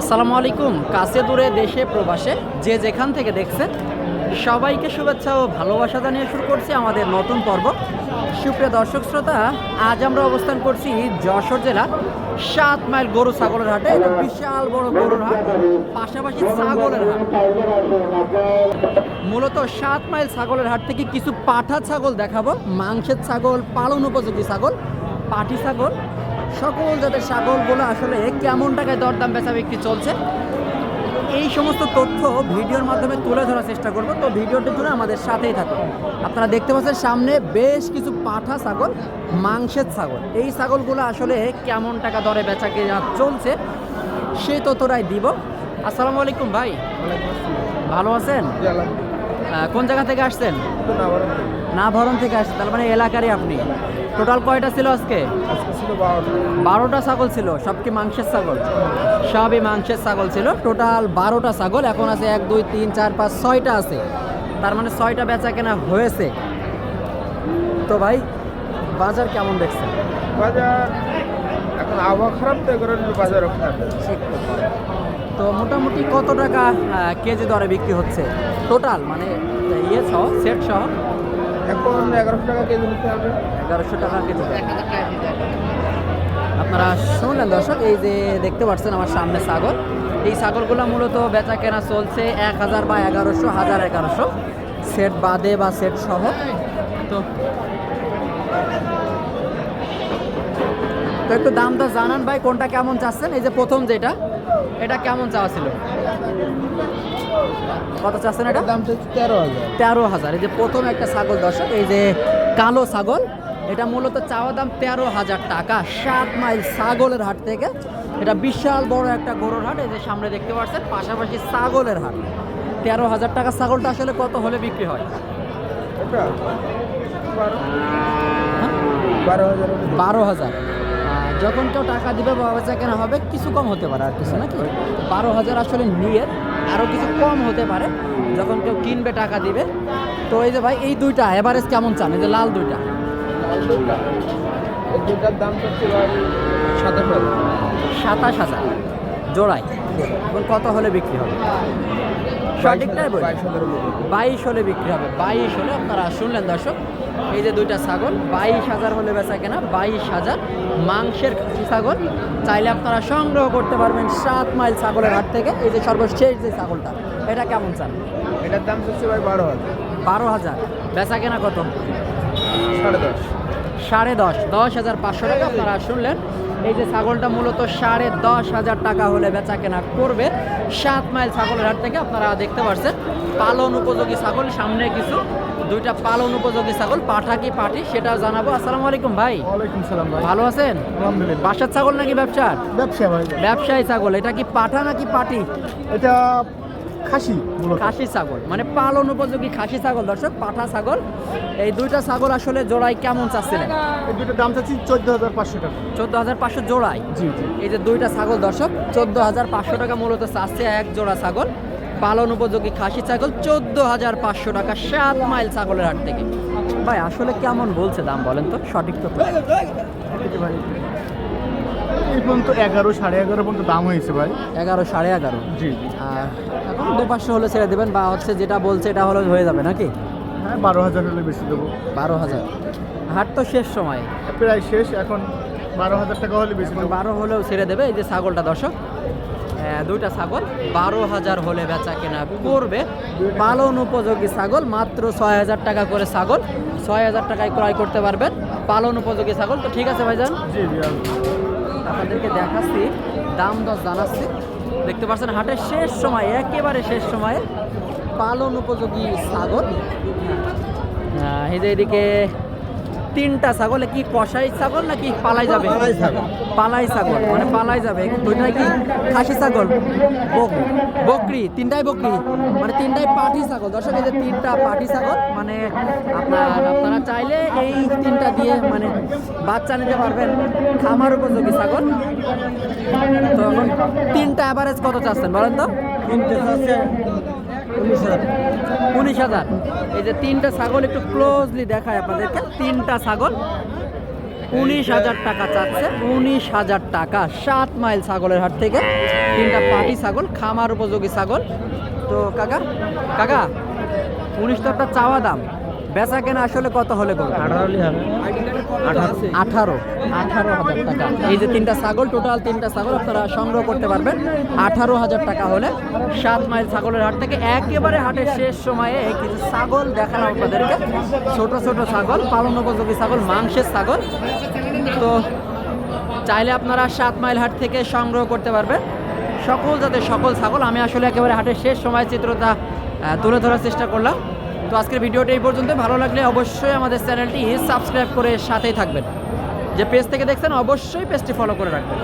আসসালামু আলাইকুম। কাছে দূরে, দেশে, প্রবাসে যে যেখান থেকে দেখছেন, সবাইকে শুভেচ্ছা ও ভালোবাসা জানিয়ে শুরু করছি আমাদের নতুন পর্ব। সুপ্রিয় দর্শক শ্রোতা, আজ আমরা অবস্থান করছি যশোর জেলা সাত মাইল গরু ছাগলের হাটে। এটা বিশাল বড় গরুর হাট, পাশাপাশি ছাগলের হাট। মূলত সাত মাইল ছাগলের হাট থেকে কিছু পাঠা ছাগল দেখাবো। মাংসের ছাগল, পালন উপযোগী ছাগল, পাটি ছাগল সকল জাতের ছাগলগুলো আসলে কেমন টাকায় দরদাম বেচা বিক্রি চলছে? এই সমস্ত তথ্য ভিডিওর মাধ্যমে তুলে ধরার চেষ্টা করব। তো ভিডিওটির জন্য আমাদের সাথেই থাকুন। আপনারা দেখতে পাচ্ছেন সামনে বেশ কিছু পাঠা ছাগল মাংসের ছাগল। এই ছাগলগুলো আসলে কেমন টাকা দরে বেচা কেনা চলছে সেই তথ্যটাই দিব। আসসালামু আলাইকুম ভাই। ভালো আছেন? কোন জায়গা থেকে আসছেন? না ভরণ থেকে আসছে তার মানে এলাকারই আপনি। টোটাল কয়টা ছিল আজকে? বারোটা। ছাগল ছিল সব কি মাংসের ছাগল? সবই মাংসের ছাগল ছিল টোটাল বারোটা ছাগল এখন আছে এক দুই তিন চার পাঁচ ছয়টা আছে। তার মানে ছয়টা বেচা কেনা হয়েছে। তো ভাই বাজার কেমন দেখছেন? বাজার এখন আবহাওয়া খারাপ তো এগুলো বাজার খারাপ তো মোটামুটি কত টাকা কেজি দরে বিক্রি হচ্ছে? টোটাল মানে ইয়ে সহ সেট সহ? এখন এগারোশো টাকা কেজি নিতে হবে এগারোশো টাকা কেজি। আপনারা শুনলেন দর্শক, এই যে দেখতে পাচ্ছেন আমার সামনে ছাগল। এই ছাগলগুলো মূলত বেচা কেনা চলছে এক হাজার বা এগারোশো, হাজার এগারোশো। সেট বাদে বা সেট সহ। তো তো একটু দামটা জানান ভাই, কোনটা কেমন চাচ্ছেন? এই যে প্রথম যেটা, এটা কেমন চাওয়া ছিল? কত চাচ্ছেন এটা? দাম তেরো হাজার। তেরো হাজার। এই যে প্রথম একটা ছাগল দর্শক এই যে কালো ছাগল এটা মূলত চাওয়া দাম তেরো হাজার টাকা। সাত মাইল ছাগলের হাট থেকে। এটা বিশাল বড় একটা গরুর হাট এই যে সামনে দেখতে পাচ্ছেন পাশাপাশি ছাগলের হাট। তেরো হাজার টাকা ছাগলটা আসলে কত হলে বিক্রি হয়? বারো বারো হাজার। যখন কেউ টাকা দিবে বাবা কেনা হবে কিছু কম হতে পারে আর কিছু নাকি? বারো হাজার আসলে নিয়ে আরও কিছু কম হতে পারে যখন কেউ কিনবে টাকা দিবে। তো এই যে ভাই এই দুইটা এভারেজ কেমন চান? এই যে লাল দুইটা। এই দুটার দাম সাতাশ হাজার। জোড়ায়। এখন কত হলে বিক্রি হবে? সঠিকটাই বলি? বাইশ হলে বিক্রি হবে। বাইশ হলে আপনারা শুনলেন দর্শক এই যে দুইটা ছাগল বাইশ হাজার হলে বেচা কেনা বাইশ হাজার মাংসের ছাগল। চাইলে আপনারা সংগ্রহ করতে পারবেন সাত মাইল ছাগলের হাট থেকে। এই যে সর্বশেষ যে ছাগলটা এটা কেমন চান? এটার দাম হচ্ছে ভাই বারো হাজার। বারো হাজার। বেচা কেনা কত? সাড়ে দশ। সাড়ে দশ দশ হাজার পাঁচশো টাকা। আপনারা শুনলেন এই যে ছাগলটা মূলত সাড়ে দশ হাজার টাকা হলে বেচা কেনা করবে। সাত মাইল ছাগলের হাট থেকে আপনারা দেখতে পাচ্ছেন পালন উপযোগী ছাগল সামনে কিছু দুইটা পালন উপযোগী ছাগল পাঠা কি পাঠি সেটা জানাব। আসসালামু আলাইকুম ভাই। ওয়ালাইকুম সালাম ভাই। ভালো আছেন? আলহামদুলিল্লাহ। বাসার ছাগল নাকি ব্যবসার? ব্যবসা ভাই। ব্যবসায়ী ছাগল এটা কি পাঠা নাকি পাটি এটা খাসি খাসি ছাগল। মানে পালন উপযোগী খাসি ছাগল দর্শক পাঠা ছাগল। এই দুইটা ছাগল আসলে জোড়ায় কেমন চাচ্ছিলেন? এই দুটোর দাম চাচ্ছি চোদ্দ হাজার পাঁচশো টাকা। চোদ্দ হাজার পাঁচশো জোড়ায়? জি জি। এই যে দুইটা ছাগল দর্শক চোদ্দ হাজার পাঁচশো টাকা মূলত চাচ্ছে এক জোড়া ছাগল। পালন উপযোগী খাসি ছাগল চোদ্দ হাজার পাঁচশো টাকা সাত মাইল ছাগলের হাট থেকে। ভাই আসলে কেমন বলছে দাম বলেন তো? সঠিক তো ভাই এই পর্যন্ত এগারো সাড়ে এগারো পর্যন্ত দাম হয়েছে ভাই। এগারো সাড়ে এগারো? জি আর এখন দু পাঁচশো হলে ছেড়ে দেবেন বা হচ্ছে যেটা বলছে এটা হলে হয়ে যাবে নাকি? হ্যাঁ বারো হাজার হলে বেশি দেবো। বারো হাজার। হাট তো শেষ সময়। প্রায় শেষ এখন বারো হাজার টাকা হলে বেশি দেবো। বারো হলেও ছেড়ে দেবে এই যে ছাগলটা দর্শক। আহ, দুইটা ছাগল বারো হাজার হলে বেচা কেনা করবে। পালন উপযোগী ছাগল মাত্র ছয় হাজার টাকা করে ছাগল। ছয় হাজার টাকায় ক্রয় করতে পারবেন। পালন উপযোগী ছাগল। তো ঠিক আছে ভাইজান? জি জি আপনাদেরকে দেখাচ্ছি দাম দর জানাচ্ছি। দেখতে পাচ্ছেন হাটের শেষ সময় একেবারে শেষ সময়ে পালন উপযোগী সাগর আহ, এই যে এদিকে তিনটা ছাগল কি কষাই ছাগল নাকি পালাই যাবে? পালাই ছাগল। মানে পালাই যাবে। দুইটাই কি খাসি ছাগল? বকরি। তিনটাই বকরি? মানে তিনটাই পাটি ছাগল। দর্শক এই যে তিনটা পাটি ছাগল মানে আপনার আপনারা চাইলে এই তিনটা দিয়ে মানে বাচ্চা নিতে পারবেন খামার উপযোগী ছাগল। তো এখন তিনটা অ্যাভারেজ কত চাচ্ছেন বলেন তো? তিনটে আছে উনিশ হাজার উনিশ হাজার। এই যে তিনটা ছাগল একটু ক্লোজলি দেখায় আপনাদেরকে। তিনটা ছাগল উনিশ হাজার টাকা চাচ্ছে। উনিশ হাজার টাকা সাত মাইল ছাগলের হাট থেকে। তিনটা পাটি ছাগল, খামার উপযোগী ছাগল। তো কাকা কাকা, উনিশ তো একটা চাওয়া দাম। বেচা কেনা আসলে কত হলে করবে আঠারো আঠারো। আঠারো। হাজার টাকা। এই যে তিনটা ছাগল টোটাল তিনটা ছাগল আপনারা সংগ্রহ করতে পারবেন। আঠারো হাজার টাকা হলে সাত মাইল ছাগলের হাট থেকে একেবারে হাটের শেষ সময়ে কিছু ছাগল দেখালাম আপনাদেরকে। ছোট ছোট ছাগল পালন উপযোগী ছাগল মাংসের ছাগল। তো চাইলে আপনারা সাত মাইল হাট থেকে সংগ্রহ করতে পারবেন। সকল জাতের সকল ছাগল। আমি আসলে একেবারে হাটের শেষ সময় চিত্রটা আহ, তুলে ধরার চেষ্টা করলাম। তো আজকের ভিডিওটা এই পর্যন্ত ভালো লাগলে অবশ্যই আমাদের চ্যানেলটি সাবস্ক্রাইব করে সাথেই থাকবেন। যে পেজ থেকে দেখছেন, অবশ্যই পেজটি ফলো করে রাখবেন।